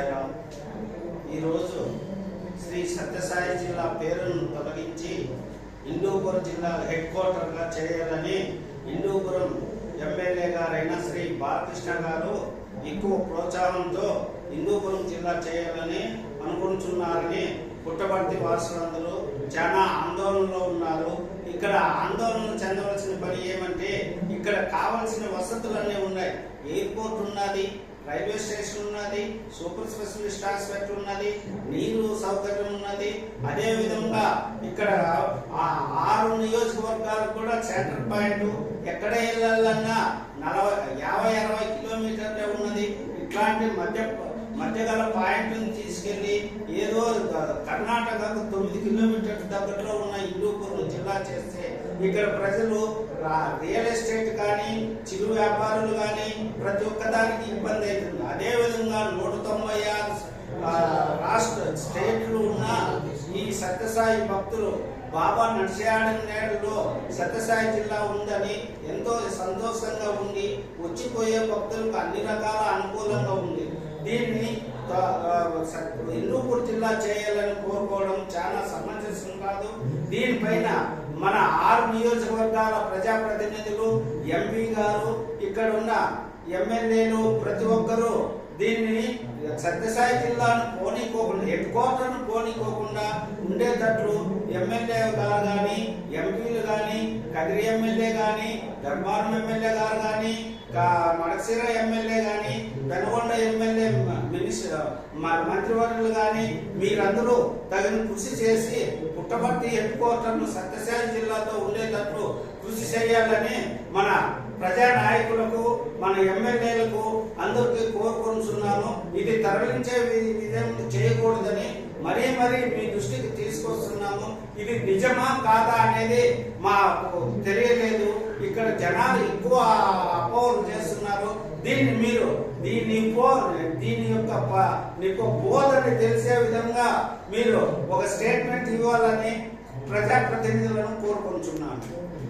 సాయిరాం ఈరోజు శ్రీ సత్యసాయి జిల్లా పేరును తొలగించి హిందూపురం జిల్లా హెడ్ క్వార్టర్గా చేయాలని హిందూపురం ఎమ్మెల్యే గారైన శ్రీ బాలకృష్ణ గారు ఎక్కువ ప్రోత్సాహంతో హిందూపురం జిల్లా చేయాలని అనుకుంటున్నారని పుట్టపర్తి వాసులందరూ చాలా ఆందోళనలో ఉన్నారు. ఇక్కడ ఆందోళన చెందవలసిన పని ఏమంటే ఇక్కడ కావలసిన వసతులన్నీ ఉన్నాయి. ఎయిర్పోర్ట్ ఉన్నది రైల్వే స్టేషన్ ఉన్నది సూపర్ స్పెషలిస్ట్ హాస్పిటల్ ఉన్నది నీరు సౌకర్యం ఉన్నది. అదే విధంగా ఇక్కడ ఆరు నియోజకవర్గాలకు కూడా సెంటర్ పాయింట్. ఎక్కడ వెళ్ళాలన్నా నలభై యాభై అరవై కిలోమీటర్లే ఉన్నది. ఇట్లాంటి మధ్య మధ్యగల పాయింట్ తీసుకెళ్ళి ఏదో కర్ణాటకకు కిలోమీటర్స్ దగ్గరలో ఉన్న హిందూపూర్ జిల్లా చేస్తే ఇక్కడ ప్రజలు రియల్ ఎస్టేట్ కానీ చిరు వ్యాపారులు కానీ ప్రతి ఒక్కదానికి ఇబ్బంది అవుతుంది. అదేవిధంగా నూట తొంభై ఆరు రాష్ట్ర స్టేట్లు ఉన్న ఈ సత్యసాయి భక్తులు బాబా నడిచేయడం నేడులో సత్యసాయి జిల్లా ఉందని ఎంతో సంతోషంగా ఉండి వచ్చిపోయే భక్తులకు అన్ని రకాల అనుకూలంగా ఉంది. దీన్ని హిందూపూర్ జిల్లా చేయాలని కోరుకోవడం చాలా సమంజసం కాదు. దీనిపైన మన ఆరు నియోజకవర్గాల ప్రజాప్రతినిధులు ఎంపీ గారు ఇక్కడ ఉన్న ఎమ్మెల్యేలు ప్రతి ఒక్కరూ దీన్ని సత్యసాయి జిల్లాను పోనీకోకుండా హెడ్ క్వార్టర్ను పోనీకోకుండా ఉండేటట్లు ఎమ్మెల్యే గారు కానీ ఎంపీలు కానీ కదిరి ఎమ్మెల్యే కానీ ధర్మారం ఎమ్మెల్యే గారు కానీ మడసిర ఎమ్మెల్యే కానీ పెనుగొండ ఎమ్మెల్యే మంత్రివర్యులు కానీ మీరందరూ తగిన కృషి చేసి పుట్టపర్తి హెడ్ సత్యశాల జిల్లాతో ఉండేటట్లు కృషి చేయాలని మన ప్రజా నాయకులకు మన ఎమ్మెల్యేలకు అందరికీ కోరుకుంటున్నాను. ఇది తరలించే వి- విధంగా చేయకూడదని మరీ మరీ మీ దృష్టికి తీసుకొస్తున్నాము ఇది నిజమా కాదా అనేది మాకు తెలియలేదు. ఇక్కడ జనాలు ఎక్కువ అపోహలు చేస్తున్నారు. దీన్ని మీరు దీన్ని నీకు బోధని తెలిసే విధంగా మీరు ఒక స్టేట్మెంట్ ఇవ్వాలని ప్రజాప్రతినిధులను కోరుకుంటున్నాను.